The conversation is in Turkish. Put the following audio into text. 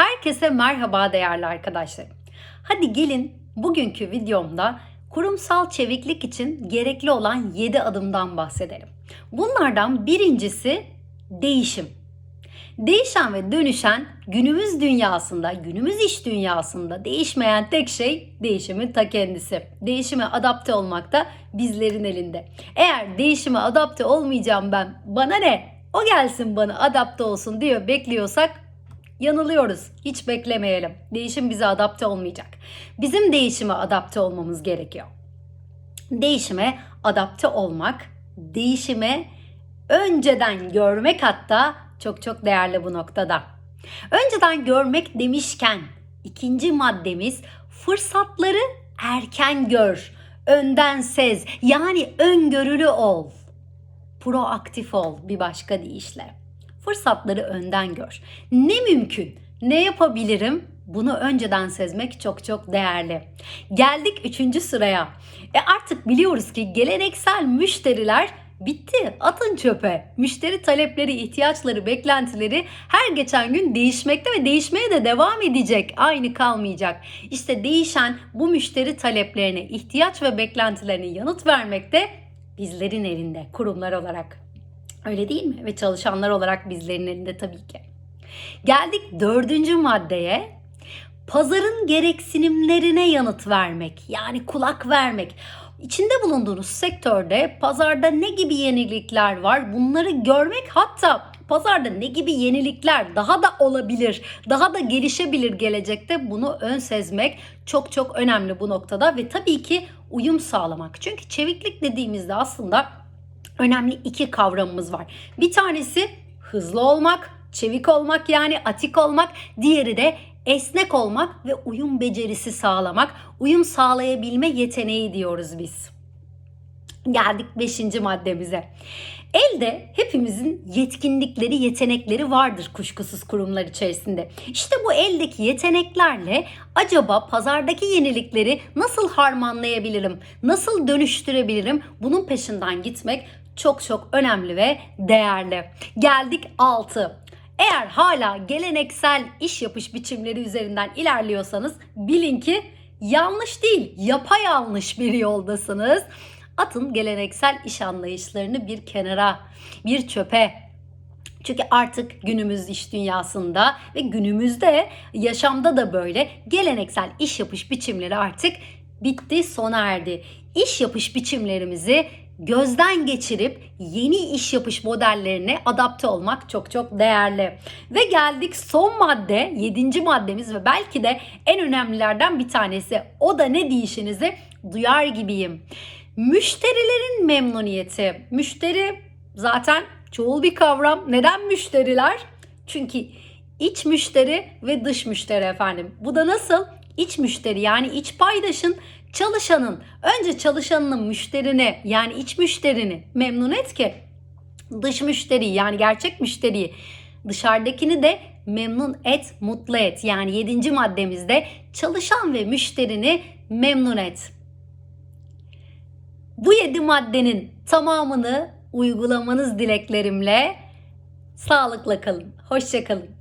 Herkese merhaba değerli arkadaşlarım. Hadi gelin bugünkü videomda kurumsal çeviklik için gerekli olan 7 adımdan bahsedelim. Bunlardan birincisi değişim. Değişen ve dönüşen günümüz dünyasında, günümüz iş dünyasında değişmeyen tek şey değişimin ta kendisi. Değişime adapte olmak da bizlerin elinde. Eğer değişime adapte olmayacağım ben, bana ne? O gelsin bana adapte olsun diyor bekliyorsak yanılıyoruz. Hiç beklemeyelim. Değişim bize adapte olmayacak. Bizim değişime adapte olmamız gerekiyor. Değişime adapte olmak, değişime önceden görmek hatta çok çok değerli bu noktada. Önceden görmek demişken ikinci maddemiz fırsatları erken gör, önden sez yani öngörülü ol. Proaktif ol bir başka deyişle. Fırsatları önden gör. Ne mümkün, ne yapabilirim bunu önceden sezmek çok çok değerli. Geldik üçüncü sıraya. E artık biliyoruz ki geleneksel müşteriler bitti. Atın çöpe. Müşteri talepleri, ihtiyaçları, beklentileri her geçen gün değişmekte ve değişmeye de devam edecek. Aynı kalmayacak. İşte değişen bu müşteri taleplerine, ihtiyaç ve beklentilerine yanıt vermekte bizlerin elinde kurumlar olarak. Öyle değil mi? Ve çalışanlar olarak bizlerin elinde tabii ki. Geldik dördüncü maddeye. Pazarın gereksinimlerine yanıt vermek. Yani kulak vermek. İçinde bulunduğunuz sektörde pazarda ne gibi yenilikler var bunları görmek hatta pazarda ne gibi yenilikler daha da olabilir, daha da gelişebilir gelecekte bunu ön sezmek çok çok önemli bu noktada ve tabii ki uyum sağlamak. Çünkü çeviklik dediğimizde aslında önemli iki kavramımız var. Bir tanesi hızlı olmak, çevik olmak yani atik olmak, diğeri de esnek olmak ve uyum becerisi sağlamak, uyum sağlayabilme yeteneği diyoruz biz. Geldik 5. maddemize. Elde hepimizin yetkinlikleri, yetenekleri vardır kuşkusuz kurumlar içerisinde. İşte bu eldeki yeteneklerle acaba pazardaki yenilikleri nasıl harmanlayabilirim, nasıl dönüştürebilirim bunun peşinden gitmek çok çok önemli ve değerli. Geldik 6. Eğer hala geleneksel iş yapış biçimleri üzerinden ilerliyorsanız bilin ki yanlış değil, yapayalnız bir yoldasınız. Atın geleneksel iş anlayışlarını bir kenara, bir çöpe. Çünkü artık günümüz iş dünyasında ve günümüzde yaşamda da böyle geleneksel iş yapış biçimleri artık bitti, sona erdi. İş yapış biçimlerimizi gözden geçirip yeni iş yapış modellerine adapte olmak çok çok değerli. Ve geldik son madde, yedinci maddemiz ve belki de en önemlilerden bir tanesi. O da ne diyişinizi duyar gibiyim. Müşterilerin memnuniyeti. Müşteri zaten çoğul bir kavram. Neden müşteriler? Çünkü iç müşteri ve dış müşteri efendim. Bu da nasıl? İç müşteri yani iç paydaşın çalışanın önce çalışanının müşterini yani iç müşterini memnun et ki dış müşteri yani gerçek müşteriyi dışarıdakini de memnun et, mutlu et. Yani yedinci maddemizde çalışan ve müşterini memnun et. Bu yedi maddenin tamamını uygulamanız dileklerimle sağlıkla kalın. Hoşça kalın.